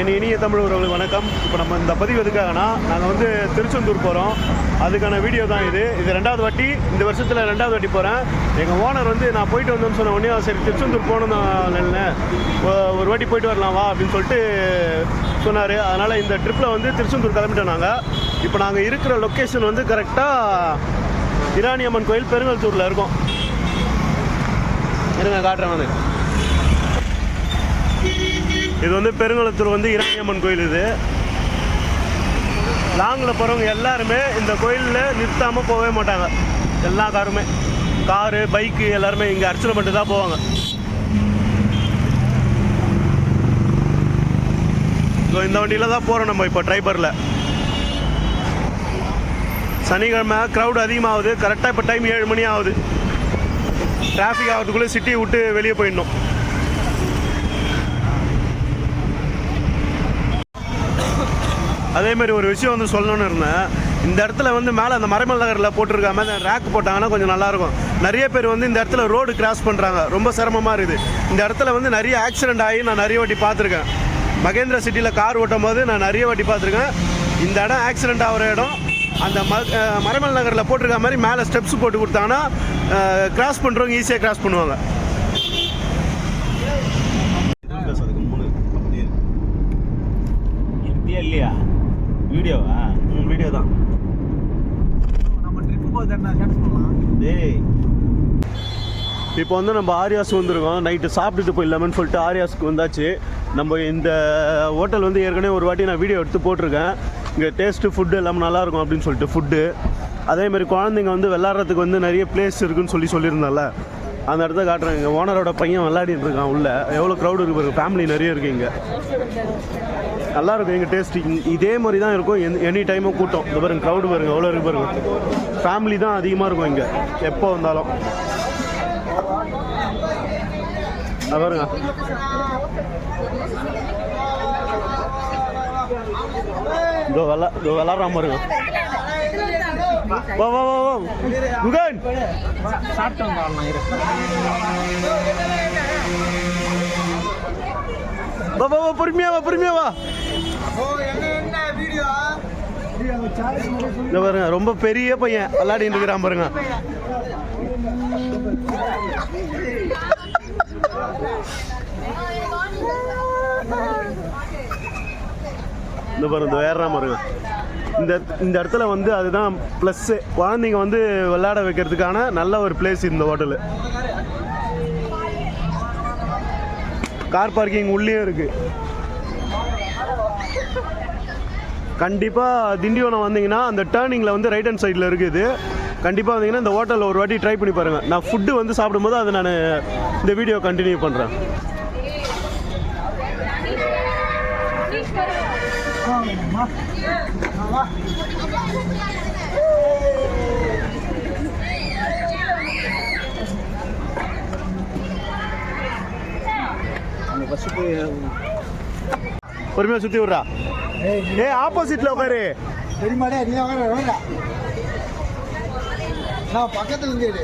என் இனிய தமிழ் உறவுகளுக்கு வணக்கம். இப்போ நம்ம இந்த பதிவு எதுக்காகனா நாங்கள் வந்து திருச்செந்தூர் போகிறோம் அதுக்கான வீடியோ தான் இது. இது ரெண்டாவது வாட்டி இந்த வருஷத்தில் ரெண்டாவது வாட்டி போகிறேன் எங்கள் ஓனர் வந்து நான் போயிட்டு வந்தோம்னு சொன்ன உடனே சரி திருச்செந்தூர் போகணும் தான் ஒரு வாட்டி போயிட்டு வரலாம் வா அப்படின்னு சொல்லிட்டு சொன்னார். அதனால் இந்த ட்ரிப்பில் வந்து திருச்செந்தூர் கிளம்பிட்டோம் நாங்கள் இப்போ நாங்கள் இருக்கிற லொக்கேஷன் வந்து கரெக்டாக இராணியம்மன் கோயில் பெருங்கல்தூரில் இருக்கோம். இருங்க காட்டுறேன் நான் இது வந்து பெருங்குளத்தூர் வந்து இராணியம்மன் கோயில் இது. லாங்கில் போகிறவங்க எல்லாருமே இந்த கோயிலில் நிறுத்தாமல் போகவே மாட்டாங்க. எல்லா காருமே. காரு பைக்கு எல்லாருமே இங்கே அர்ச்சனை பண்ணிட்டு தான் போவாங்க. ஸோ இந்த வண்டியில் தான் போகிறோம் நம்ம இப்போ ட்ரைபரில். சனிக்கிழமை க்ரௌட் அதிகமாகுது. கரெக்டாக இப்போ டைம் ஏழு மணி ஆகுது. டிராஃபிக் ஆகிறதுக்குள்ளே சிட்டி விட்டு வெளியே போயிடணும். அதே மாதிரி ஒரு விஷயம் வந்து சொல்லணும்னு இருந்தேன். இந்த இடத்துல வந்து மேலே அந்த மறைமல் நகரில் போட்டிருக்காம அந்த ரேக் போட்டாங்கன்னா கொஞ்சம் நல்லாயிருக்கும். நிறைய பேர் வந்து இந்த இடத்துல ரோடு கிராஸ் பண்ணுறாங்க ரொம்ப சிரமமாக இருக்குது. இந்த இடத்துல வந்து நிறைய ஆக்சிடென்ட் ஆகி நான் நிறைய வாட்டி பார்த்துருக்கேன். மகேந்திர சிட்டியில் கார் ஓட்டும் போது நான் நிறைய வாட்டி பார்த்துருக்கேன். இந்த இடம் ஆக்சிடென்ட் ஆகிற இடம். அந்த ம அஹ் மறைமல் நகரில் போட்டிருக்க மாதிரி மேலே ஸ்டெப்ஸ் போட்டு கொடுத்தாங்கன்னா கிராஸ் பண்ணுறவங்க ஈஸியாக கிராஸ் பண்ணுவாங்க. இருந்தியா இல்லையா? வீடியோவா? வீடியோ தான் நம்ம ட்ரிப்பு போது என்ன? கேட்ச் பண்ணலாம். டேய். இப்போ வந்து நம்ம ஆரியாஸ் வந்திருக்கோம். நைட்டு சாப்பிட்டுட்டு போயிடலாமேன்னு சொல்லிட்டு ஆரியாஸ்க்கு வந்தாச்சு. நம்ம இந்த ஹோட்டல் வந்து ஏற்கனவே ஒரு வாட்டி நான் வீடியோ எடுத்து போட்டிருக்கேன். இங்கே டேஸ்ட்டு ஃபுட்டு எல்லாமே நல்லாயிருக்கும் அப்படின்னு சொல்லிட்டு ஃபுட்டு அதேமாதிரி குழந்தைங்க வந்து விளாட்றதுக்கு வந்து நிறைய பிளேஸ் இருக்குன்னு சொல்லி சொல்லியிருந்தால. அந்த இடத்த காட்டுறேன். எங்கள் ஓனரோட பையன் விளையாடிட்டு இருக்கான் உள்ள. எவ்வளோ க்ரௌடு இருக்கு பாருங்க ஃபேமிலி நிறைய இருக்கு இங்கே. நல்லா இருக்கும் எங்கள் டேஸ்ட் இதே மாதிரி தான் இருக்கும். எனி டைமும் கூட்டம். இந்த பாருங்க க்ரௌடு பாருங்க எவ்வளோ இருக்கு பாருங்க. ஃபேமிலி தான் அதிகமாக இருக்கும் இங்கே. எப்போ வந்தாலும். பாருங்க. இதோ விளா இதோ விளாட்றாம பாருங்க. வா வா வா வா. குகன் சாப்பிட்டு வா வா வா பொறுமையா வா பொறுமையா வா ஓ என்ன என்ன வீடியோ இந்த பாருங்க ரொம்ப பெரிய பையன். விளையாடிட்டு இருக்கிறான் பாருங்க. இந்த பாருங்க இந்த வேறாம பாருங்க இந்த இந்த இடத்துல வந்து அதுதான் ப்ளஸ்ஸு குழந்தைங்க வந்து விளையாட வைக்கிறதுக்கான நல்ல ஒரு பிளேஸ் இந்த ஹோட்டலு கார் பார்க்கிங் உள்ளேயும் இருக்குது கண்டிப்பாக திண்டிவனம் வந்தீங்கன்னா அந்த டேர்னிங்கில் வந்து ரைட் ஹேண்ட் சைடில் இருக்குது. கண்டிப்பாக வந்தீங்கன்னா இந்த ஹோட்டலில் ஒரு வாட்டி ட்ரை பண்ணி பாருங்கள் நான் ஃபுட்டு வந்து சாப்பிடும்போது அதை நான் இந்த வீடியோ கண்டினியூ பண்ணுறேன் பொறுமையாக சுற்றி விட்றா. ஏ ஆப்போசிட்டில் உட்காரு பெரியமாடே நீ உட்காரு நான் பக்கத்துல இருந்து எடு.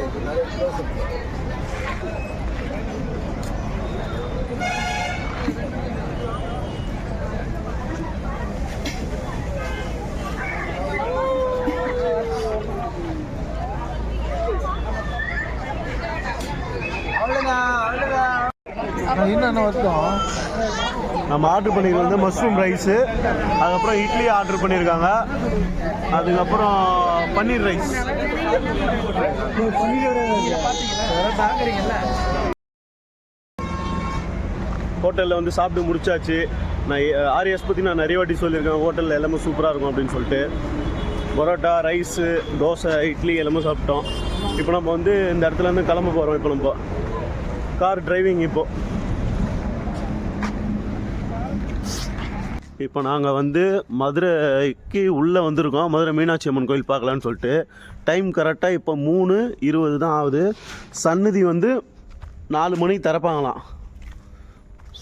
அவ்வளவுதான், அவ்வளவுதான். நான் என்னென்ன வருத்தம் நம்ம ஆர்டர் பண்ணிருக்கிறது வந்து மஷ்ரூம் ரைஸு அதுக்கப்புறம் இட்லி ஆர்டர் பண்ணியிருக்காங்க. அதுக்கப்புறம் பன்னீர் ரைஸ். ஹோட்டலில் வந்து சாப்பிட்டு முடிச்சாச்சு. நான் ஆர்எஸ் பற்றி நான் நிறைய வாட்டி சொல்லியிருக்கேன். ஹோட்டலில் எல்லாமே சூப்பராக இருக்கும் அப்படின்னு சொல்லிட்டு. பரோட்டா ரைஸு தோசை இட்லி எல்லாமே சாப்பிட்டோம். இப்போ நம்ம வந்து இந்த இடத்துலேருந்து கிளம்ப போகிறோம் இப்போ நம்ம. கார் டிரைவிங் இப்போது இப்போ நாங்கள் வந்து மதுரைக்கு உள்ளே வந்திருக்கோம். மதுரை மீனாட்சி அம்மன் கோயில் பார்க்கலான்னு சொல்லிட்டு. டைம் கரெக்டாக இப்போ மூணு இருபது தான் ஆகுது. சன்னதி வந்து நாலு மணிக்கு திறப்பாங்களாம்.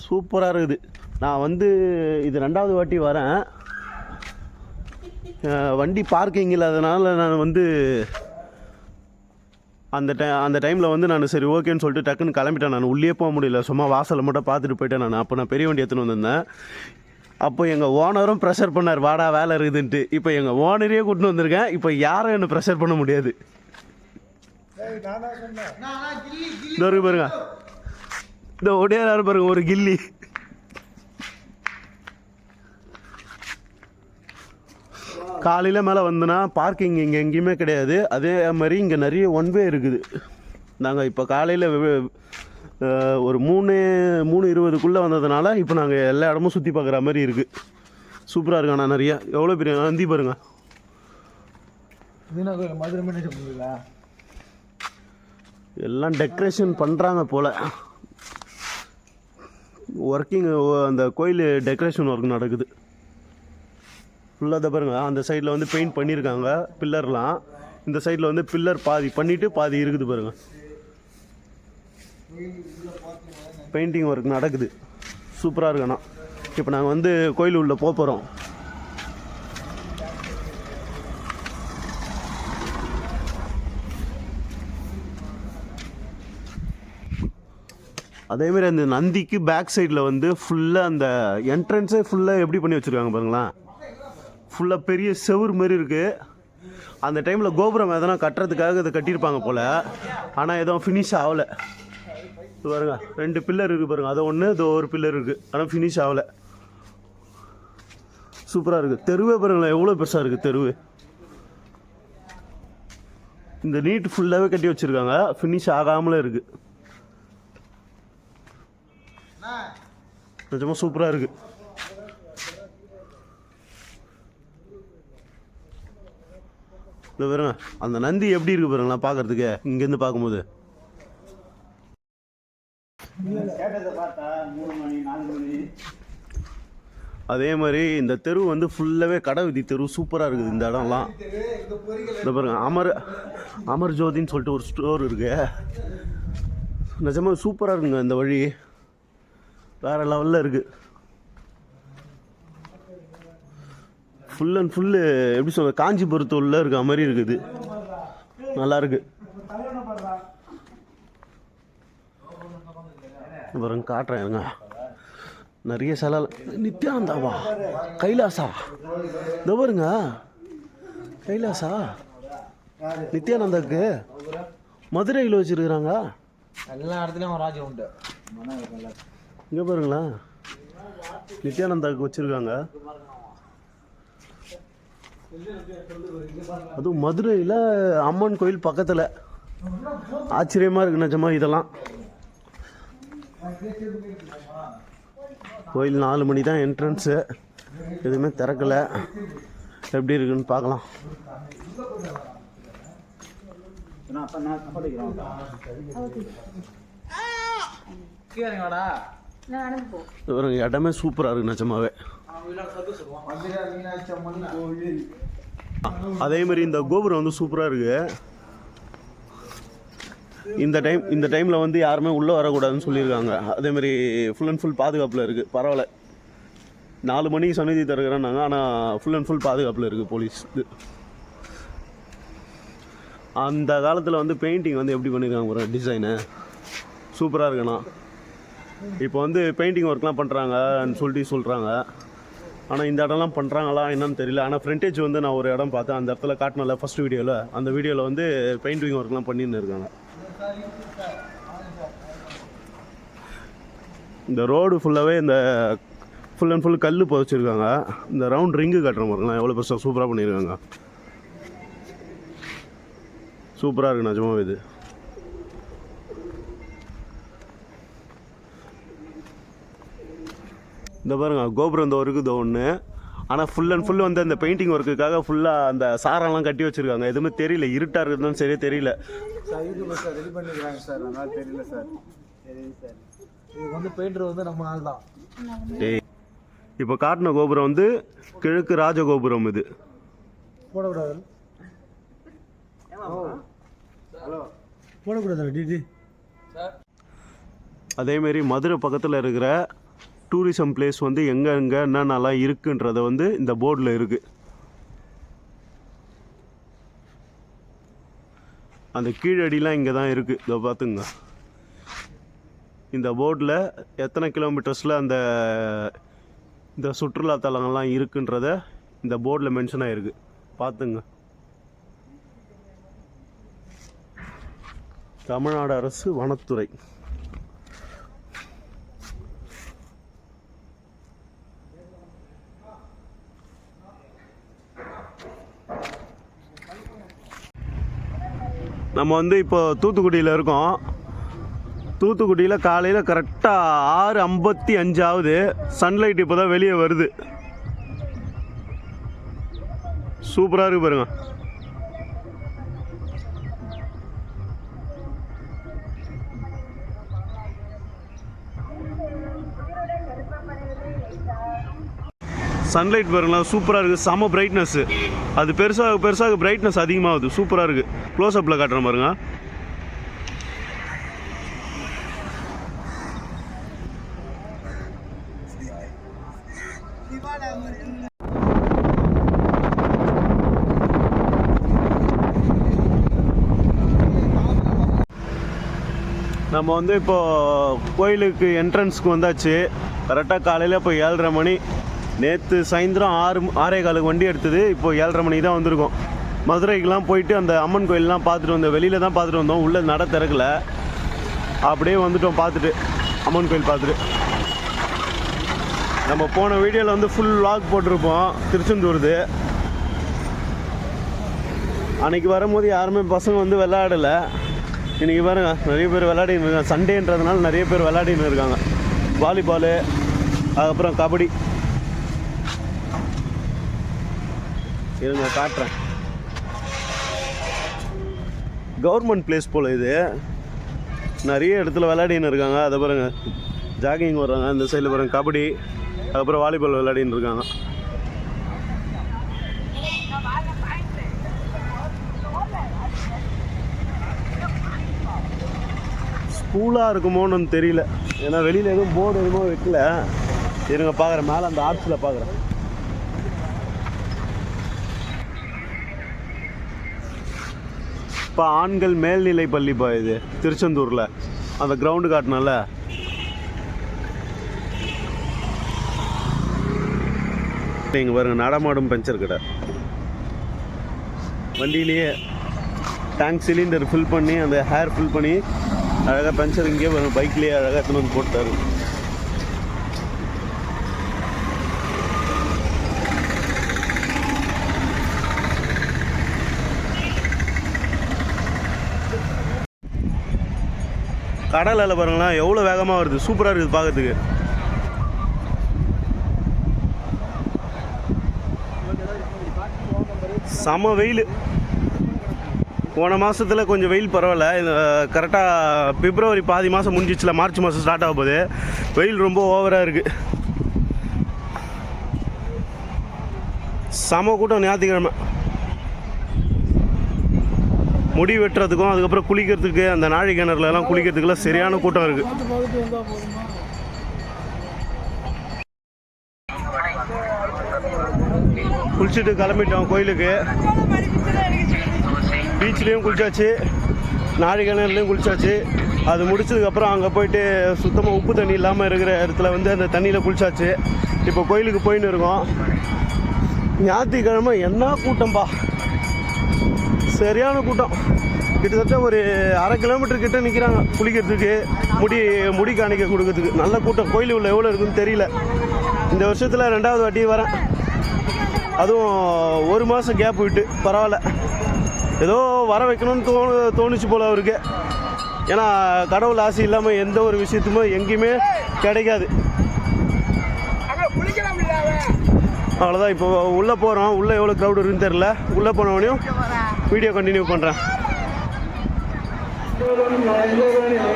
சூப்பராக இருக்குது. நான் வந்து இது ரெண்டாவது வாட்டி வரேன். வண்டி பார்க்கிங் இல்லாதனால நான் வந்து அந்த டை அந்த டைமில் வந்து நான் சரி ஓகேன்னு சொல்லிட்டு டக்குன்னு கிளம்பிட்டேன் நான். உள்ளே போக முடியல. சும்மா வாசலை மட்டும் பார்த்துட்டு போயிட்டேன் நான். அப்போ நான் பெரிய வண்டி எடுத்துன்னு வந்திருந்தேன். அப்போ எங்கள் ஓனரும் ப்ரெஷர் பண்ணார் வாடா வேலை இருக்குதுன்ட்டு. இப்போ எங்கள் ஓனரையே கூட்டின்னு வந்திருக்கேன். இப்போ யாரும் என்னை ப்ரெஷர் பண்ண முடியாது. இருக்கு பாருங்க. இந்த ஒடியாரு பாருங்க? ஒரு கில்லி. காலையில் மேலே வந்தோன்னா பார்க்கிங் இங்கே எங்கேயுமே கிடையாது. அதே மாதிரி இங்கே நிறைய ஒன் வே இருக்குது. நாங்கள் இப்போ காலையில் ஒரு மூணு மூணு இருபதுக்குள்ளே வந்ததுனால இப்போ நாங்கள் எல்லா இடமும் சுற்றி பார்க்குற மாதிரி இருக்குது சூப்பராக இருக்கு ஆனால் நிறைய. எவ்வளோ பெரிய நந்தி பாருங்க. எல்லாம் டெக்கரேஷன் பண்ணுறாங்க போல். ஒர்க்கிங் அந்த கோயில் டெக்கரேஷன் ஒர்க் நடக்குது. ஃபுல்லாக தான் பாருங்க. அந்த சைடில் வந்து பெயிண்ட் பண்ணியிருக்காங்க பில்லர்லாம் இந்த சைடில் வந்து பில்லர் பாதி பண்ணிவிட்டு பாதி இருக்குது பாருங்க. பெயிண்டிங் ஒர்க் நடக்குது. சூப்பராக இருக்கணும் ஆனால் இப்போ நாங்கள் வந்து கோயில் உள்ளே போக போகிறோம் அதேமாரி அந்த நந்திக்கு பேக் சைடில் வந்து ஃபுல்லாக அந்த என்ட்ரன்ஸே ஃபுல்லாக எப்படி பண்ணி வச்சுருக்காங்க பாருங்களேன் ஃபுல்லாக பெரிய செவுர் மாதிரி இருக்குது அந்த டைமில் கோபுரம் எதனா கட்டுறதுக்காக இதை கட்டியிருப்பாங்க போல். ஆனால் எதுவும் ஃபினிஷ் ஆகலை. இது பாருங்க. ரெண்டு பில்லர் இருக்குது பாருங்க. அது ஒன்று இது ஒரு பில்லர் இருக்குது ஆனால் ஃபினிஷ் ஆகலை. சூப்பராக இருக்குது தெருவே பாருங்களேன். எவ்வளோ பெருசாக இருக்குது தெருவு. இந்த நீட் ஃபுல்லாகவே கட்டி வச்சுருக்காங்க. ஃபினிஷ் ஆகாமலே இருக்குது நிஜமாக சூப்பராக இருக்குது இந்த பாருங்க. அந்த நந்தி எப்படி இருக்குது பாருங்களா பார்க்குறதுக்கு இங்கேருந்து பார்க்கும்போது கேட்டதை பார்த்தா மூணு மணி நாலு மணி. அதே மாதிரி இந்த தெரு வந்து ஃபுல்லாகவே கடை விதி தெரு சூப்பராக இருக்குது இந்த இடம்லாம். இந்த பாருங்க அமர் அமர் ஜோதின்னு சொல்லிட்டு ஒரு ஸ்டோர் இருக்கு. நிஜமாக சூப்பராக இருக்குங்க இந்த வழி. வேற லெவலில் இருக்குது ஃபுல் அண்ட் ஃபுல்லு எப்படி சொல்ல காஞ்சிபுரத்து உள்ள இருக்க மாதிரி இருக்குது. நல்லா இருக்குது பாருங்க காட்டுறேன் இருங்க. நிறைய சிலை நித்யானந்தாவா? கைலாசா? இந்த பாருங்க. கைலாசா? நித்யானந்தாக்கு மதுரையில் வச்சிருக்கிறாங்க. எல்லா இடத்துலயும் ராஜ்யம் உண்டு. இங்கே பாருங்களேன் நித்யானந்தாக்கு வச்சிருக்காங்க. அதுவும் மதுரையில் அம்மன் கோயில் பக்கத்தில். ஆச்சரியமாக இருக்கு நிஜமா இதெல்லாம். கோயில் நாலு மணி தான் என்ட்ரன்ஸு எதுவுமே திறக்கலை. எப்படி இருக்குன்னு பார்க்கலாம். இது இடமே சூப்பராக இருக்குது நிஜமாவே. அதே மாதிரி இந்த கோபுரம் வந்து சூப்பராக இருக்கு. இந்த டைம் இந்த டைமில் வந்து யாருமே உள்ளே வரக்கூடாதுன்னு சொல்லியிருக்காங்க. அதேமாரி ஃபுல் அண்ட் ஃபுல் பாதுகாப்பில் இருக்குது பரவாயில்ல. நாலு மணிக்கு சன்னிதி திறக்கிறேன்னாங்க. ஆனால் ஃபுல் அண்ட் ஃபுல் பாதுகாப்பில் இருக்குது போலீஸ். அந்த காலத்தில் வந்து பெயிண்டிங் வந்து எப்படி பண்ணியிருக்காங்க ஒரு டிசைனு சூப்பராக இருக்குண்ணா இப்போ வந்து பெயிண்டிங் ஒர்க்லாம் பண்ணுறாங்கன்னு சொல்லிட்டு சொல்கிறாங்க ஆனால் இந்த இடம்லாம் பண்ணுறாங்களா என்னன்னு தெரியல. ஆனால் ஃப்ரண்டேஜ் வந்து நான் ஒரு இடம் பார்த்தேன். அந்த இடத்துல காட்டினல ஃபஸ்ட் வீடியோவில் அந்த வீடியோவில் வந்து பெயிண்டிங் ஒர்க்லாம் பண்ணின்னு இருக்காங்க. இந்த ரோடு ஃபுல்லாகவே இந்த ஃபுல் அண்ட் ஃபுல் கல் புதைச்சிருக்காங்க. இந்த ரவுண்ட் ரிங்கு கட்டுற மாதிரிலாம் எவ்வளோ பெருசாக சூப்பராக பண்ணியிருக்காங்க சூப்பராக இருக்கு நிஜமாவே இது. இந்த பாருங்க கோபுரம் இந்த இருக்குது ஒன்று ஆனால் ஃபுல் அண்ட் ஃபுல் வந்து அந்த பெயிண்டிங் ஒர்க்குக்காக ஃபுல்லாக அந்த சாரெல்லாம் கட்டி வச்சுருக்காங்க. எதுவுமே தெரியல. இருட்டாக இருக்குதுன்னு சரியே தெரியல. சார் யூடியூப்ல சார் ரெடி பண்ணிருக்காங்க சார் அதனால தெரியல சார் தெரியுது சார் இது வந்து பெயிண்டர் வந்து நம்ம ஆள் தான் டேய். இப்போ காட்டின கோபுரம் வந்து கிழக்கு ராஜகோபுரம் இது. போடக்கூடாது. ஹலோ. போடக்கூடாது டிடி அதேமாரி மதுரை பக்கத்தில் இருக்கிற டூரிசம் பிளேஸ் வந்து எங்கெங்கே என்னென்னலாம் இருக்குன்றத வந்து இந்த போர்டில் இருக்குது அந்த கீழடிலாம் இங்கே தான் இருக்குது இதை பார்த்துங்க இந்த போர்டில் எத்தனை கிலோமீட்டர்ஸில் அந்த இந்த சுற்றுலா தலங்கள்லாம் இருக்குன்றத இந்த போர்டில் மென்ஷன் ஆகிருக்கு பார்த்துங்க தமிழ்நாடு அரசு வனத்துறை. நம்ம வந்து இப்போ தூத்துக்குடியில் இருக்கோம். தூத்துக்குடியில் காலையில் கரெக்டாக ஆறு ஐம்பத்தி அஞ்சாவது. சன்லைட் இப்போ தான் வெளியே வருது. சூப்பராக இருக்கு பாருங்கள் சன்லைட் பாருங்களா சூப்பராக இருக்குது செம பிரைட்னஸ்ஸு அது பெருசாக பெருசாக பிரைட்னஸ் அதிகமாகுது. சூப்பராக இருக்குது க்ளோஸ்அப்பில் காட்டுறேன் பாருங்க. நம்ம வந்து இப்போது கோயிலுக்கு என்ட்ரன்ஸ்க்கு வந்தாச்சு. கரெக்டாக காலையில் இப்போ ஏழரை மணி. நேற்று சாயந்தரம் ஆறு ஆறே காலுக்கு வண்டி எடுத்தது இப்போ ஏழரை மணிக்கு தான் வந்திருக்கோம். மதுரைக்கெலாம் போயிட்டு அந்த அம்மன் கோயிலெலாம் பார்த்துட்டு வந்தோம். வெளியில் தான் பார்த்துட்டு வந்தோம். உள்ளே நட திறக்கல. அப்படியே வந்துட்டோம் பார்த்துட்டு. அம்மன் கோயில் பார்த்துட்டு. நம்ம போன வீடியோவில் வந்து ஃபுல் லாக் போட்டிருப்போம். திருச்செந்தூர்து. அன்னைக்கு வரும்போது யாருமே பசங்க வந்து விளையாடலை. இன்றைக்கி பாருங்க நிறைய பேர் விளையாடின்னு இருக்காங்க. சண்டேன்றதுனால நிறைய பேர் விளையாடின்னு இருக்காங்க. வாலிபாலு அதுக்கப்புறம் கபடி. இருங்க காட்டுறேன். கவர்மெண்ட் பிளேஸ் போல் இது. நிறைய இடத்துல விளையாடின்னு இருக்காங்க. அதை பாருங்க. ஜாகிங் வர்றாங்க. இந்த சைடில் பாருங்க. கபடி அதுக்கப்புறம் வாலிபால் விளையாடின்னு இருக்காங்க. ஸ்கூலாக இருக்குமோன்னு தெரியல. ஏன்னா வெளியில் எதுவும் போர்டு எதுவும் வைக்கல. இருங்க பார்க்குறேன் மேலே அந்த ஆர்ட்ஸில் பார்க்குறேன் இப்போ ஆண்கள் மேல்நிலை பள்ளிப்பா இது திருச்செந்தூரில். அந்த கிரவுண்டு காட்டினால. இங்கே பாருங்க நடமாடும் பஞ்சர் கடை. வண்டியிலேயே டேங்க் சிலிண்டர் ஃபில் பண்ணி அந்த ஹேர் ஃபில் பண்ணி அழகாக பஞ்சர் இங்கே வரும் பைக்லேயே அழகாக எடுத்துன்னு வந்து போட்டாரு கடல் அலை பாருங்களேன் எவ்வளோ வேகமாக வருது. சூப்பராக இருக்குது பார்க்கறதுக்கு. செம வெயில். போன மாதத்தில் கொஞ்சம் வெயில் பரவாயில்ல. இது கரெக்டாக பிப்ரவரி பாதி மாதம் முடிஞ்சிச்சுல மார்ச் மாதம் ஸ்டார்ட் ஆக போகுது. வெயில் ரொம்ப ஓவராக இருக்குது செம கூட்டம் ஞாயிற்றுக்கிழமை. முடி வெட்டுறதுக்கும் அதுக்கப்புறம் குளிக்கிறதுக்கு அந்த நாழி கிணறுலலாம் குளிக்கிறதுக்குலாம் சரியான கூட்டம் இருக்குது குளிச்சுட்டு கிளம்பிட்டோம் கோயிலுக்கு. பீச்லேயும் குளிச்சாச்சு நாழி கிணறுலையும் குளிச்சாச்சு. அது முடிச்சதுக்கப்புறம் அங்கே போயிட்டு சுத்தமாக உப்பு தண்ணி இல்லாமல் இருக்கிற இடத்துல வந்து அந்த தண்ணியில் குளிச்சாச்சு. இப்போ கோயிலுக்கு போயின்னு இருக்கோம். ஞாயிற்றுக்கிழமை என்ன கூட்டம்பா? சரியான கூட்டம். கிட்டத்தட்ட ஒரு அரை கிலோமீட்டர் கிட்ட நிற்கிறாங்க குளிக்கிறதுக்கு முடி முடி காணிக்க கொடுக்கறதுக்கு. நல்ல கூட்டம். கோயில் உள்ள எவ்வளோ இருக்குன்னு தெரியல. இந்த வருஷத்தில் ரெண்டாவது வாட்டி வரேன். அதுவும் ஒரு மாதம் கேப் விட்டு பரவாயில்ல. ஏதோ வர வைக்கணும்னு தோணு தோணுச்சு போல அவருக்கு. ஏன்னா கடவுள் ஆசை இல்லாமல் எந்த ஒரு விஷயத்துமே எங்கேயுமே கிடைக்காது. அவ்வளோதான் இப்போ உள்ளே போகிறோம் உள்ளே எவ்வளோ க்ரௌடு இருக்குன்னு தெரில உள்ளே போனவனையும் வீடியோ கண்டினியூ பண்ணுறேன்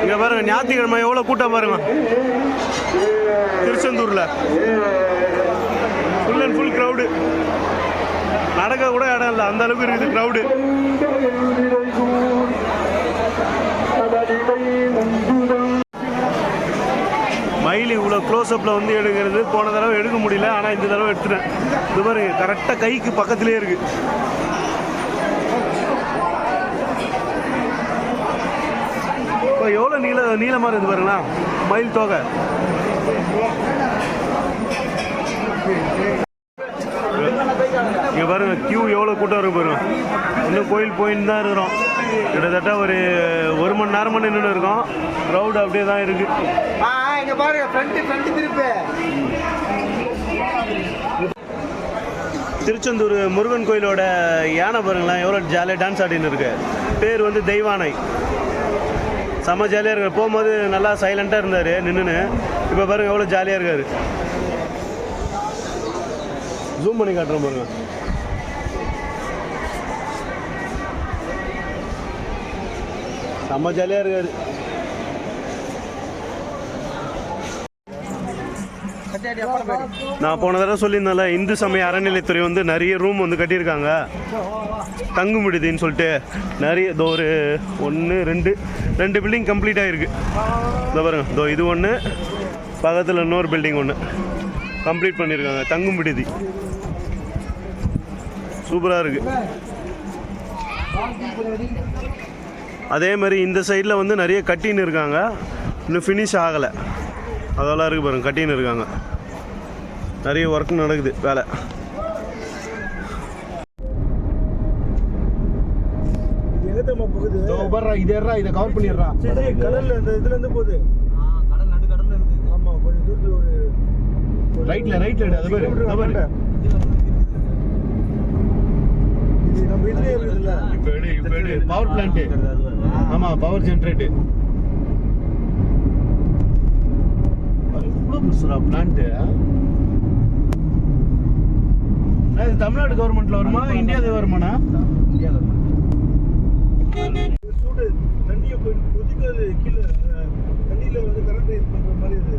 இங்கே பாருங்க ஞாயிற்றுக்கிழமை எவ்வளோ கூட்டம் பாருங்க. திருச்செந்தூரில். ஃபுல் அண்ட் ஃபுல் க்ரௌடு நடக்க கூட இடம் இல்லை அந்த அளவுக்கு இருக்குது க்ரௌடு மயில் இவ்வளோ க்ளோஸ்அப்பில் வந்து எடுக்கிறது. போன தடவை எடுக்க முடியல ஆனால் இந்த தடவை எடுத்துட்டேன். இது பாருங்க கரெக்டாக கைக்கு பக்கத்துலேயே இருக்குது நீள நீளமாக இது பாருங்களா? மயில் தொகை. இங்கே பாருங்க கியூ எவ்வளோ கூட்டம் இருக்கு பாருங்க. இன்னும் கோயில் போயின்னு தான் இருக்கிறோம். கிட்டத்தட்ட ஒரு ஒரு மணி நேரம் மணி நின்று இருக்கோம். க்ரௌட் அப்படியே தான் இருக்கு. இங்கே பாருங்க ஃப்ரெண்டு ஃப்ரெண்டு திருப்பு. திருச்செந்தூர் முருகன் கோயிலோட யானை பாருங்களேன் எவ்வளோ ஜாலியாக டான்ஸ் ஆடின்னு இருக்கு. பேர் வந்து தெய்வானை. செம்ம ஜாலியாக இருக்கார். போகும்போது நல்லா சைலண்ட்டாக இருந்தார் நின்றுன்னு இப்போ பாருங்க எவ்வளோ ஜாலியாக இருக்கார். ஜூம் பண்ணி காட்டுறோம் பாருங்க. செம்ம ஜாலியாக இருக்கார். நான் போன தடவை சொல்லியிருந்தேன்ல இந்து சமய அறநிலைத்துறை வந்து நிறைய ரூம் வந்து கட்டியிருக்காங்க. தங்கும் முடியுதுன்னு சொல்லிட்டு நிறைய இதோ ஒரு ஒன்று ரெண்டு ரெண்டு பில்டிங் கம்ப்ளீட் ஆகிருக்கு இதோ பாருங்க இதோ இது ஒன்று பக்கத்தில் இன்னொரு பில்டிங் ஒன்று கம்ப்ளீட் பண்ணியிருக்காங்க தங்கும் விடுதி. சூப்பராக இருக்குது அதே மாதிரி இந்த சைடில் வந்து நிறைய கட்டின்னு இருக்காங்க. இன்னும் ஃபினிஷ் ஆகலை. அதெல்லாம் இருக்குது பாருங்க கட்டின்னு இருக்காங்க. நிறைய ஒர்க் நடக்குது வேலை. இது எங்க தெரியுமா போகுது இது இதை கவர் பண்ணிடுறா. கடல்ல இந்த இதுல இருந்து போகுது. கடல் நடு கடல்ல இருக்கு ஆமா கொஞ்சம் தூரத்துல ஒரு ஒரு ரைட்ல ரைட்ல அது பாரு இது நம்ம இதுலயே இருக்குதுல்ல இப்போ எடு இப்போ எடு. பவர் பிளான்ட் ஆமா பவர் ஜென்ரேட் எவ்வளோ புதுசுரா பிளான்ட் இது தமிழ்நாடு கவர்மெண்ட்ல வருமா? இந்தியாவில் வருமாண்ணா? சூடு தண்ணியை கொதிக்கிறது கீழே தண்ணியில வந்து கரண்ட் இது பண்ற மாதிரி இது